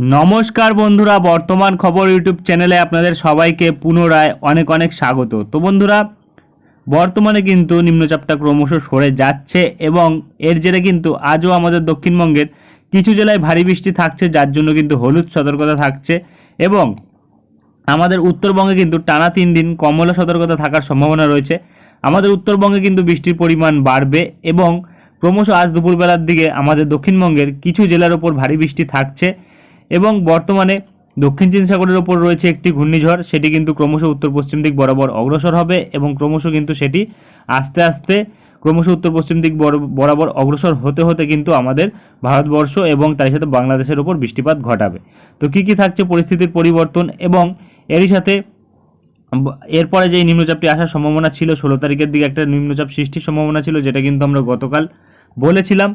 নমস্কার বন্ধুরা, বর্তমান খবর ইউটিউব চ্যানেলে আপনাদের সবাইকে পুনরায় অনেক অনেক স্বাগত। তো বন্ধুরা, বর্তমানে কিন্তু নিম্নচাপটা ক্রমশ সরে যাচ্ছে এবং এর জেরে কিন্তু আজও আমাদের দক্ষিণবঙ্গের কিছু জেলায় ভারী বৃষ্টি থাকছে, যার জন্য কিন্তু হলুদ সতর্কতা থাকছে এবং আমাদের উত্তরবঙ্গে কিন্তু টানা তিন দিন কমলা সতর্কতা থাকার সম্ভাবনা রয়েছে। আমাদের উত্তরবঙ্গে কিন্তু বৃষ্টির পরিমাণ বাড়বে এবং ক্রমশ আজ দুপুরবেলার দিকে আমাদের দক্ষিণবঙ্গের কিছু জেলার ওপর ভারী বৃষ্টি থাকছে। এবং বর্তমানে দক্ষিণ চীন সাগরের ওপর রয়েছে একটি ঘূর্ণিঝড়, সেটি কিন্তু ক্রমশ উত্তর পশ্চিম দিক বরাবর অগ্রসর হবে এবং ক্রমশ কিন্তু সেটি আস্তে আস্তে ক্রমশ উত্তর পশ্চিম দিক বর- বরাবর অগ্রসর হতে হতে কিন্তু আমাদের ভারতবর্ষ এবং তার সাথে বাংলাদেশের ওপর বৃষ্টিপাত ঘটাবে। তো কী কী থাকছে পরিস্থিতির পরিবর্তন এবং এরই সাথে এরপরে যে নিম্নচাপটি আসার সম্ভাবনা ছিল, ষোলো তারিখের দিকে একটা নিম্নচাপ সৃষ্টির সম্ভাবনা ছিল, যেটা কিন্তু আমরা গতকাল বলেছিলাম।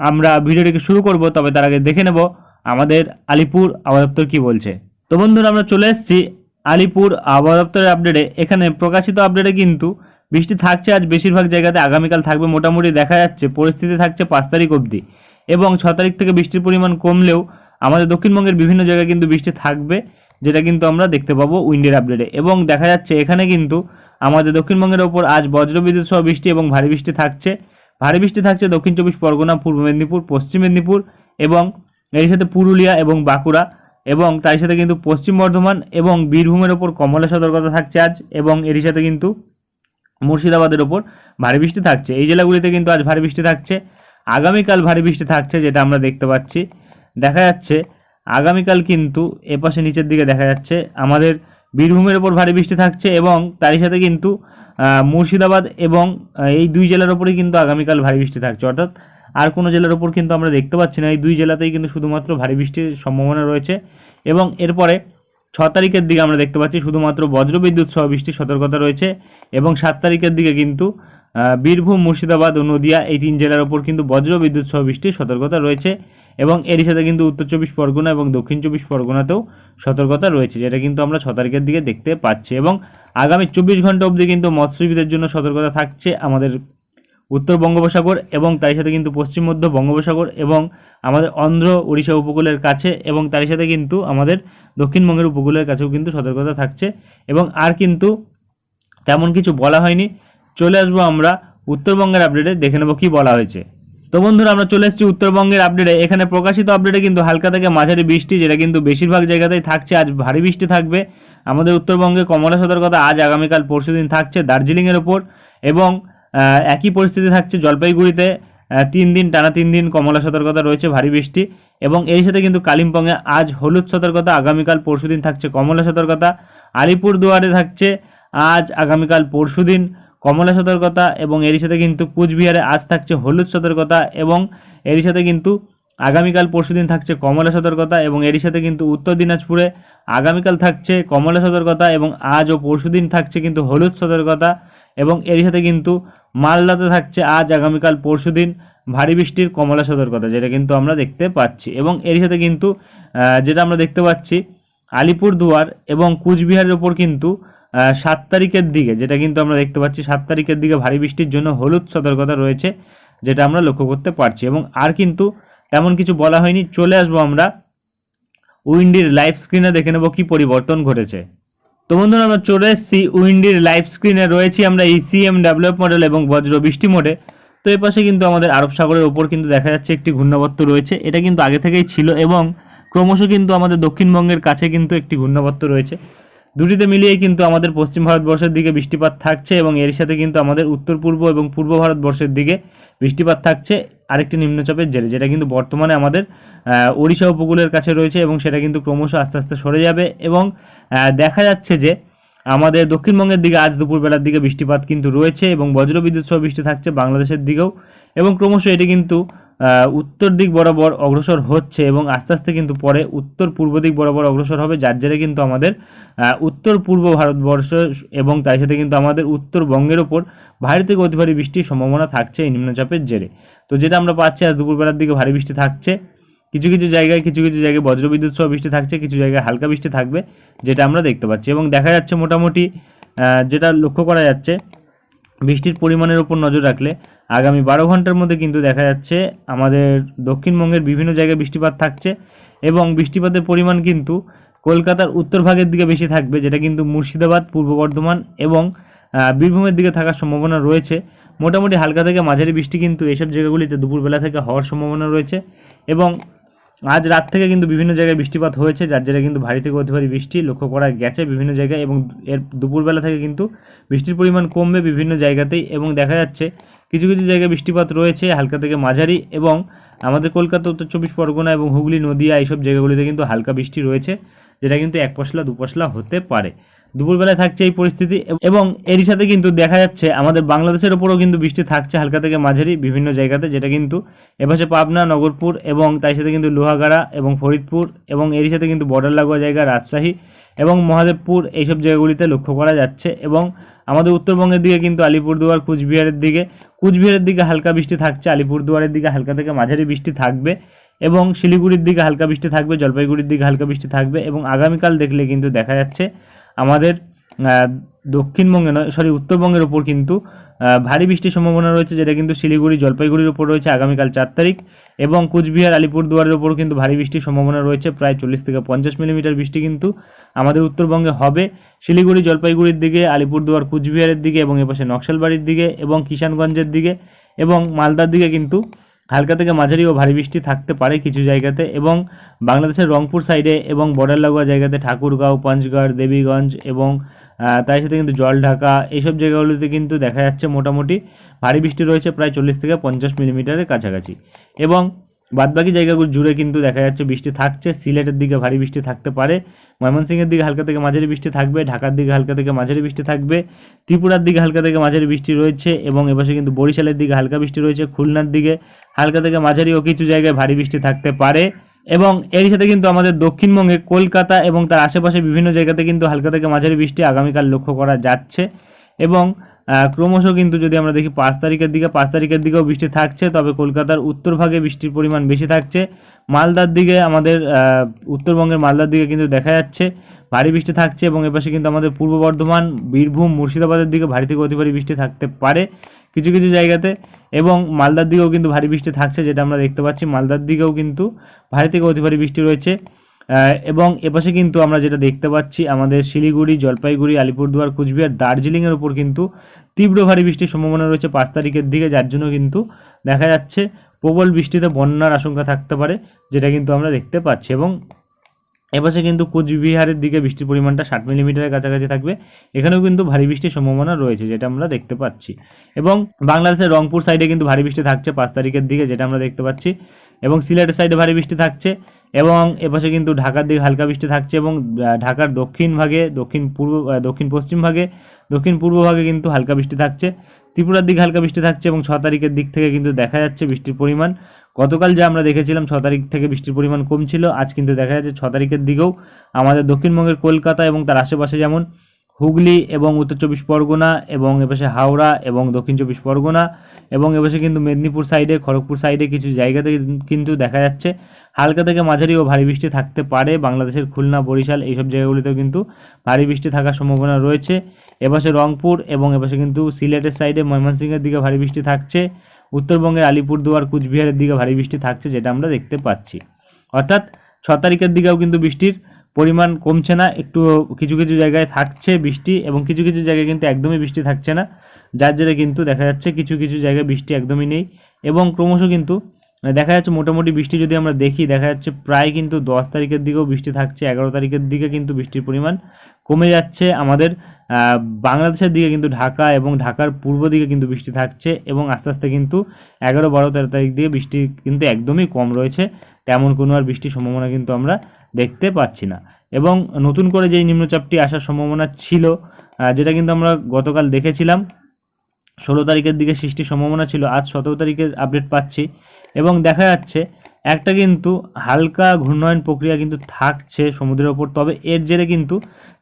আমরা ভিডিওটিকে শুরু করব, তবে তার আগে দেখে নেব আমাদের আলিপুর আবহাওয়া দপ্তর কী বলছে। তো বন্ধুরা, আমরা চলে এসেছি আলিপুর আবহাওয়া দপ্তরের আপডেটে। এখানে প্রকাশিত আপডেটে কিন্তু বৃষ্টি থাকছে, আজ বেশিরভাগ জায়গাতে আগামীকাল থাকবে। মোটামুটি দেখা যাচ্ছে, পরিস্থিতি থাকছে পাঁচ তারিখ অবধি এবং ছ তারিখ থেকে বৃষ্টির পরিমাণ কমলেও আমাদের দক্ষিণবঙ্গের বিভিন্ন জায়গায় কিন্তু বৃষ্টি থাকবে, যেটা কিন্তু আমরা দেখতে পাবো উইন্ডের আপডেটে। এবং দেখা যাচ্ছে, এখানে কিন্তু আমাদের দক্ষিণবঙ্গের ওপর আজ বজ্রবিদ্যুৎ সহ বৃষ্টি এবং ভারী বৃষ্টি থাকছে। ভারী বৃষ্টি থাকছে দক্ষিণ চব্বিশ পরগনা, পূর্ব মেদিনীপুর, পশ্চিম মেদিনীপুর এবং এর সাথে পুরুলিয়া এবং বাঁকুড়া এবং তার সাথে কিন্তু পশ্চিম বর্ধমান এবং বীরভূমের ওপর কমলা সতর্কতা থাকছে আজ এবং এর সাথে কিন্তু মুর্শিদাবাদের ওপর ভারী বৃষ্টি থাকছে। এই জেলাগুলিতে কিন্তু আজ ভারী বৃষ্টি থাকছে। আগামীকাল ভারী বৃষ্টি থাকছে যেটা আমরা দেখতে পাচ্ছি। দেখা যাচ্ছে আগামীকাল কিন্তু এপাশে নিচের দিকে দেখা যাচ্ছে। আমাদের বীরভূমের ওপর ভারী বৃষ্টি থাকছে এবং তারই সাথে কিন্তু মুর্শিদাবাদ এবং এই দুই জেলার ওপরেই কিন্তু আগামীকাল ভারী বৃষ্টি থাকছে। অর্থাৎ আর কোনো জেলার ওপর কিন্তু আমরা দেখতে পাচ্ছি না। এই দুই জেলাতেই কিন্তু শুধুমাত্র ভারী বৃষ্টির সম্ভাবনা রয়েছে এবং এরপরে ছ তারিখের দিকে আমরা দেখতে পাচ্ছি শুধুমাত্র বজ্রবিদ্যুৎ সহ বৃষ্টির সতর্কতা রয়েছে এবং সাত তারিখের দিকে কিন্তু বীরভূম, মুর্শিদাবাদ ও নদিয়া এই তিন জেলার ওপর কিন্তু বজ্রবিদ্যুৎ সহ বৃষ্টির সতর্কতা রয়েছে এবং এরই সাথে কিন্তু উত্তর চব্বিশ পরগনা এবং দক্ষিণ চব্বিশ পরগনাতেও সতর্কতা রয়েছে, যেটা কিন্তু আমরা ছ তারিখের দিকে দেখতে পাচ্ছি। এবং আগামী চব্বিশ ঘণ্টা অবধি কিন্তু মৎস্যজীবীদের জন্য সতর্কতা থাকছে আমাদের উত্তর বঙ্গোপসাগর এবং তার সাথে কিন্তু পশ্চিম মধ্য বঙ্গোপসাগর এবং আমাদের অন্ধ্র উড়িষ্যা উপকূলের কাছে এবং তার সাথে কিন্তু আমাদের দক্ষিণবঙ্গের উপকূলের কাছেও কিন্তু সতর্কতা থাকছে। এবং আর কিন্তু তেমন কিছু বলা হয়নি। চলে আসব আমরা উত্তরবঙ্গের আপডেটে দেখে নেব কি বলা হয়েছে। তো বন্ধুরা, আমরা চলে এসেছি উত্তরবঙ্গের আপডেটে এখানে প্রকাশিত আপডেটে কিন্তু হালকা থেকে মাঝারি বৃষ্টি, যেটা কিন্তু বেশিরভাগ জায়গাতেই থাকছে। আজ ভারী বৃষ্টি থাকবে। আমাদের উত্তরবঙ্গে কমলা সতর্কতা আজ আগামীকাল পরশুদিন থাকছে দার্জিলিংয়ের ওপর এবং একই পরিস্থিতি থাকছে জলপাইগুড়িতে। তিন দিন, টানা তিন দিন কমলা সতর্কতা রয়েছে, ভারী বৃষ্টি। এবং এর সাথে কিন্তু কালিম্পংয়ে আজ হলুদ সতর্কতা, আগামীকাল পরশু দিন থাকছে কমলা সতর্কতা। আলিপুর দুয়ারে থাকছে আজ আগামীকাল পরশুদিন কমলা সতর্কতা এবং এরই সাথে কিন্তু কুচবিহারে আজ থাকছে হলুদ সতর্কতা এবং এরই সাথে কিন্তু আগামীকাল পরশুদিন থাকছে কমলা সতর্কতা এবং এরই সাথে কিন্তু উত্তর দিনাজপুরে আগামীকাল থাকছে কমলা সতর্কতা এবং আজ ও পরশুদিন থাকছে কিন্তু হলুদ সতর্কতা এবং এরই সাথে কিন্তু মালদাতে থাকছে আজ আগামীকাল পরশুদিন ভারী বৃষ্টির কমলা সতর্কতা, যেটা কিন্তু আমরা দেখতে পাচ্ছি। এবং এরই সাথে কিন্তু যেটা আমরা দেখতে পাচ্ছি, আলিপুরদুয়ার এবং কুচবিহারের ওপর কিন্তু সাত তারিখের দিকে, যেটা কিন্তু আমরা দেখতে পাচ্ছি, সাত তারিখের দিকে ভারী বৃষ্টির জন্য হলুদ সতর্কতা রয়েছে, যেটা আমরা লক্ষ্য করতে পারছি। এবং আর কিন্তু তেমন কিছু বলা হয়নি। চলে আসব আমরা উইন্ডির লাইভ স্ক্রিনে, দেখে নেব কি পরিবর্তন ঘটেছে। তো বন্ধুরা, আমরা চলে এসেছি উইন্ডির লাইভ স্ক্রিনে। রয়েছি আমরা E ইসিএম ডেভেলপ মডেল এবং বজ্র বৃষ্টি মোডে তো এই পাশে কিন্তু আমাদের আরব সাগরের ওপর কিন্তু দেখা যাচ্ছে একটি ঘূর্ণাবর্ত রয়েছে। এটা কিন্তু আগে থেকেই ছিল এবং ক্রমশ কিন্তু আমাদের দক্ষিণবঙ্গের কাছে কিন্তু একটি ঘূর্ণাবর্ত রয়েছে। দুটিতে মিলিয়ে কিন্তু আমাদের পশ্চিম ভারতবর্ষের দিকে বৃষ্টিপাত থাকছে এবং এর সাথে কিন্তু আমাদের উত্তর, পূর্ব এবং পূর্ব ভারতবর্ষের দিকে বৃষ্টিপাত থাকছে আরেকটি নিম্নচাপের জেরে, যেটা কিন্তু বর্তমানে আমাদের ওড়িশা উপকূলের কাছে রয়েছে এবং সেটা কিন্তু ক্রমশ আস্তে আস্তে সরে যাবে এবং দেখা যাচ্ছে যে আমাদের দক্ষিণবঙ্গের দিকে আজ দুপুরবেলার দিকে বৃষ্টিপাত কিন্তু রয়েছে এবং বজ্রবিদ্যুৎ সহ বৃষ্টি থাকছে বাংলাদেশের দিকেও এবং ক্রমশ এটি কিন্তু উত্তর দিক বরাবর অগ্রসর হচ্ছে এবং আস্তে আস্তে কিন্তু পরে উত্তর পূর্ব দিক বরাবর অগ্রসর হবে, যার জেরে কিন্তু আমাদের উত্তর পূর্ব ভারতবর্ষ এবং তার সাথে কিন্তু আমাদের উত্তরবঙ্গের ওপর ভারী থেকে অতি ভারী বৃষ্টির সম্ভাবনা থাকছে এই নিম্নচাপের জেরে। তো যেটা আমরা পাচ্ছি, আজ দুপুরবেলার দিকে ভারী বৃষ্টি থাকছে। কিছু কিছু জায়গায়, কিছু কিছু জায়গায় বজ্রবিদ্যুৎ সহ বৃষ্টি থাকছে, কিছু জায়গায় হালকা বৃষ্টি থাকবে, যেটা আমরা দেখতে পাচ্ছি এবং দেখা যাচ্ছে মোটামুটি যেটা লক্ষ্য করা যাচ্ছে বৃষ্টির পরিমাণের উপর নজর রাখলে আগামী বারো ঘণ্টার মধ্যে কিন্তু দেখা যাচ্ছে আমাদের দক্ষিণবঙ্গের বিভিন্ন জায়গায় বৃষ্টিপাত থাকছে এবং বৃষ্টিপাতের পরিমাণ কিন্তু কলকাতার উত্তর ভাগের দিকে বেশি থাকবে, যেটা কিন্তু মুর্শিদাবাদ, পূর্ব বর্ধমান এবং বীরভূমের দিকে থাকার সম্ভাবনা রয়েছে। মোটামুটি হালকা থেকে মাঝারি বৃষ্টি কিন্তু এইসব জায়গাগুলিতে দুপুরবেলা থেকে হওয়ার সম্ভাবনা রয়েছে এবং আজ রাত থেকে কিন্তু বিভিন্ন জায়গায় বৃষ্টিপাত হয়েছে, যার জেরে কিন্তু ভারী থেকে অতি ভারী বৃষ্টি লক্ষ্য করা গেছে বিভিন্ন জায়গায় এবং এর দুপুরবেলা থেকে কিন্তু বৃষ্টির পরিমাণ কমবে বিভিন্ন জায়গাতেই এবং দেখা যাচ্ছে কিছু কিছু জায়গায় বৃষ্টিপাত রয়েছে, হালকা থেকে মাঝারি এবং আমাদের কলকাতা, উত্তর চব্বিশ পরগনা এবং হুগলি, নদিয়া এইসব জায়গাগুলিতে কিন্তু হালকা বৃষ্টি রয়েছে, যেটা কিন্তু এক পশলা, দু পশলা হতে পারে। দুপুরবেলায় থাকছে এই পরিস্থিতি এবং এরই সাথে কিন্তু দেখা যাচ্ছে আমাদের বাংলাদেশের ওপরও কিন্তু বৃষ্টি থাকছে হালকা থেকে মাঝারি বিভিন্ন জায়গাতে, যেটা কিন্তু এপাশে পাবনা, নগরপুর এবং তার সাথে কিন্তু লোহাগাড়া এবং ফরিদপুর এবং এরই সাথে কিন্তু বর্ডার লাগোয়া জায়গা রাজশাহী এবং মহাদেবপুর এইসব জায়গাগুলিতে লক্ষ্য করা যাচ্ছে এবং আমাদের উত্তরবঙ্গের দিকে কিন্তু আলিপুরদুয়ার, কুচবিহারের দিকে কুচবিহারের দিকে হালকা বৃষ্টি থাকছে, আলিপুরদুয়ারের দিকে হালকা থেকে মাঝারি বৃষ্টি থাকবে এবং শিলিগুড়ির দিকে হালকা বৃষ্টি থাকবে, জলপাইগুড়ির দিকে হালকা বৃষ্টি থাকবে এবং আগামীকাল দেখলে কিন্তু দেখা যাচ্ছে আমাদের দক্ষিণবঙ্গে নয় সরি উত্তরবঙ্গের ওপর কিন্তু ভারী বৃষ্টির সম্ভাবনা রয়েছে, যেটা কিন্তু শিলিগুড়ি, জলপাইগুড়ির ওপর রয়েছে আগামীকাল চার তারিখ এবং কুচবিহার, আলিপুরদুয়ারের ওপর কিন্তু ভারী বৃষ্টির সম্ভাবনা রয়েছে, প্রায় চল্লিশ থেকে পঞ্চাশ মিলিমিটার বৃষ্টি কিন্তু আমাদের উত্তরবঙ্গে হবে। শিলিগুড়ি, জলপাইগুড়ির দিকে, আলিপুরদুয়ার, কুচবিহারের দিকে এবং এপাশে নকশালবাড়ির দিকে এবং কিষানগঞ্জের দিকে এবং মালদার দিকে কিন্তু হালকা থেকে মাঝারি ও ভারী বৃষ্টি থাকতে পারে কিছু জায়গাতে এবং বাংলাদেশের রংপুর সাইডে এবং বর্ডার লাগোয়া জায়গাতে ঠাকুরগাঁও, পঞ্চগড়, দেবীগঞ্জ এবং তার সাথে কিন্তু জলঢাকা এইসব জায়গাগুলোতে কিন্তু দেখা যাচ্ছে মোটামুটি ভারী বৃষ্টি রয়েছে প্রায় চল্লিশ থেকে পঞ্চাশ মিলিমিটারের কাছাকাছি। এবং বাদবাকি জায়গাগুলো জুড়ে কিন্তু দেখা যাচ্ছে বৃষ্টি থাকছে, সিলেটের দিকে ভারী বৃষ্টি থাকতে পারে, ময়মনসিংহের দিকে হালকা থেকে মাঝারি বৃষ্টি থাকবে, ঢাকার দিকে হালকা থেকে মাঝারি বৃষ্টি থাকবে, ত্রিপুরার দিকে হালকা থেকে মাঝারি বৃষ্টি রয়েছে এবং এপাশে কিন্তু বরিশালের দিকে হালকা বৃষ্টি রয়েছে, খুলনার দিকে হালকা থেকে মাঝারি ও কিছু জায়গায় ভারী বৃষ্টি থাকতে পারে এবং এর সাথে কিন্তু আমাদের দক্ষিণবঙ্গে কলকাতা এবং তার আশেপাশে বিভিন্ন জায়গাতে কিন্তু হালকা থেকে মাঝারি বৃষ্টি আগামীকাল লক্ষ্য করা যাচ্ছে এবং ক্রমশ কিন্তু যদি আমরা দেখি পাঁচ তারিখের দিকে, পাঁচ তারিখের দিকেও বৃষ্টি থাকছে, তবে কলকাতার উত্তর ভাগে বৃষ্টির পরিমাণ বেশি থাকছে। মালদার দিকে আমাদের উত্তরবঙ্গের মালদার দিকে কিন্তু দেখা যাচ্ছে, ভারী বৃষ্টি থাকছে এবং এপাশে কিন্তু আমাদের পূর্ব বর্ধমান, বীরভূম, মুর্শিদাবাদের দিকে ভারী থেকে অতি ভারী বৃষ্টি থাকতে পারে কিছু কিছু জায়গাতে। এবং মালদার দিকেও কিন্তু ভারী বৃষ্টি থাকছে, যেটা আমরা দেখতে পাচ্ছি। মালদার দিকেও কিন্তু ভারী থেকে অতি ভারী বৃষ্টি রয়েছে। এবং এপাশে কিন্তু আমরা যেটা দেখতে পাচ্ছি, আমাদের শিলিগুড়ি, জলপাইগুড়ি, আলিপুরদুয়ার, কুচবিহার, দার্জিলিংয়ের উপর কিন্তু তীব্র ভারী বৃষ্টির সম্ভাবনা রয়েছে পাঁচ তারিখের দিকে, যার জন্য কিন্তু দেখা যাচ্ছে প্রবল বৃষ্টিতে বন্যার আশঙ্কা থাকতে পারে, যেটা কিন্তু আমরা দেখতে পাচ্ছি। এবং এপাশে কিন্তু কোচবিহারের দিকে বৃষ্টির পরিমাণটা ষাট মিলিমিটারের কাছাকাছি থাকবে, এখানেও কিন্তু ভারী বৃষ্টির সম্ভাবনা রয়েছে, যেটা আমরা দেখতে পাচ্ছি। এবং বাংলাদেশের রংপুর সাইডে কিন্তু ভারী বৃষ্টি থাকছে পাঁচ তারিখের দিকে, যেটা আমরা দেখতে পাচ্ছি। এবং সিলেটের সাইডে ভারী বৃষ্টি থাকছে এবং এপাশে কিন্তু ঢাকার দিকে হালকা বৃষ্টি থাকছে এবং ঢাকার দক্ষিণ ভাগে, দক্ষিণ পূর্ব দক্ষিণ পশ্চিম ভাগে, দক্ষিণ পূর্ব ভাগে কিন্তু হালকা বৃষ্টি থাকছে। ত্রিপুরার দিকে হালকা বৃষ্টি থাকছে এবং ছ তারিখের দিক থেকে কিন্তু দেখা যাচ্ছে বৃষ্টির পরিমাণ। গতকাল যে আমরা দেখেছিলাম, ছ তারিখ থেকে বৃষ্টির পরিমাণ কম ছিল আজ কিন্তু দেখা যাচ্ছে ছ তারিখের দিকেও। আমাদের দক্ষিণবঙ্গের কলকাতা এবং তার আশেপাশে যেমন হুগলি এবং উত্তর চব্বিশ পরগনা এবং এপাশে হাওড়া এবং দক্ষিণ চব্বিশ পরগনা এবং এপাশে কিন্তু মেদিনীপুর সাইডে, খড়গপুর সাইডে কিছু জায়গাতে কিন্তু দেখা যাচ্ছে। হালকা থেকে মাঝারি ও ভারী বৃষ্টি থাকতে পারে। বাংলাদেশের খুলনা, বরিশাল এইসব জায়গাগুলিতেও কিন্তু ভারী বৃষ্টি থাকার সম্ভাবনা রয়েছে। এপাশে রংপুর এবং এপাশে কিন্তু সিলেটের সাইডে ময়মনসিংহের দিকে ভারী বৃষ্টি থাকছে। উত্তরবঙ্গের আলিপুরদুয়ার, কুচবিহারের দিকে ভারী বৃষ্টি থাকছে, যেটা আমরা দেখতে পাচ্ছি। অর্থাৎ ছ তারিখের দিকেও কিন্তু বৃষ্টির পরিমাণ কমছে না, একটু কিছু কিছু জায়গায় থাকছে বৃষ্টি এবং কিছু কিছু জায়গায় কিন্তু একদমই বৃষ্টি থাকছে না। যার জেরে কিন্তু দেখা যাচ্ছে কিছু কিছু জায়গায় বৃষ্টি একদমই নেই এবং ক্রমশ কিন্তু দেখা যাচ্ছে মোটামুটি বৃষ্টি যদি আমরা দেখি, দেখা যাচ্ছে প্রায় কিন্তু দশ তারিখের দিকেও বৃষ্টি থাকছে, এগারো তারিখের দিকে কিন্তু বৃষ্টির পরিমাণ কমে যাচ্ছে। আমাদের বাংলাদেশের দিকে কিন্তু ঢাকা এবং ঢাকার পূর্ব দিকে কিন্তু বৃষ্টি থাকছে এবং আস্তে আস্তে কিন্তু এগারো, বারো, তেরো তারিখ দিয়ে বৃষ্টি কিন্তু একদমই কম রয়েছে। তেমন কোনো আর বৃষ্টির সম্ভাবনা কিন্তু আমরা দেখতে পাচ্ছি না। এবং নতুন করে যেই নিম্নচাপটি আসার সম্ভাবনা ছিল যেটা কিন্তু আমরা গতকাল দেখেছিলাম, ষোলো তারিখের দিকে সৃষ্টির সম্ভাবনা ছিল, আজ সতেরো তারিখের আপডেট পাচ্ছি। এবং দেখা যাচ্ছে একটা কিন্তু হালকা ঘূর্ণয়ন প্রক্রিয়া কিন্তু থাকছে সমুদ্রের ওপর। তবে এর জেরে কিন্তু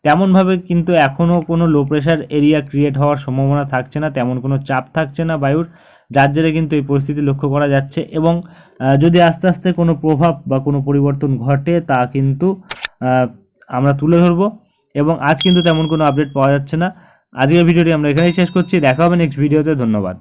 তেমনভাবে কিন্তু এখনও কোনো লো প্রেশার এরিয়া ক্রিয়েট হওয়ার সম্ভাবনা থাকছে না, তেমন কোনো চাপ থাকছে না বায়ুর, যার জেরে কিন্তু এই পরিস্থিতি লক্ষ্য করা যাচ্ছে এবং যদি আস্তে আস্তে কোনো প্রভাব বা কোনো পরিবর্তন ঘটে তা কিন্তু আমরা তুলে ধরবো এবং আজ কিন্তু তেমন কোনো আপডেট পাওয়া যাচ্ছে না। আজকের ভিডিওটি আমরা এখানেই শেষ করছি, দেখা হবে নেক্সট ভিডিওতে ধন্যবাদ।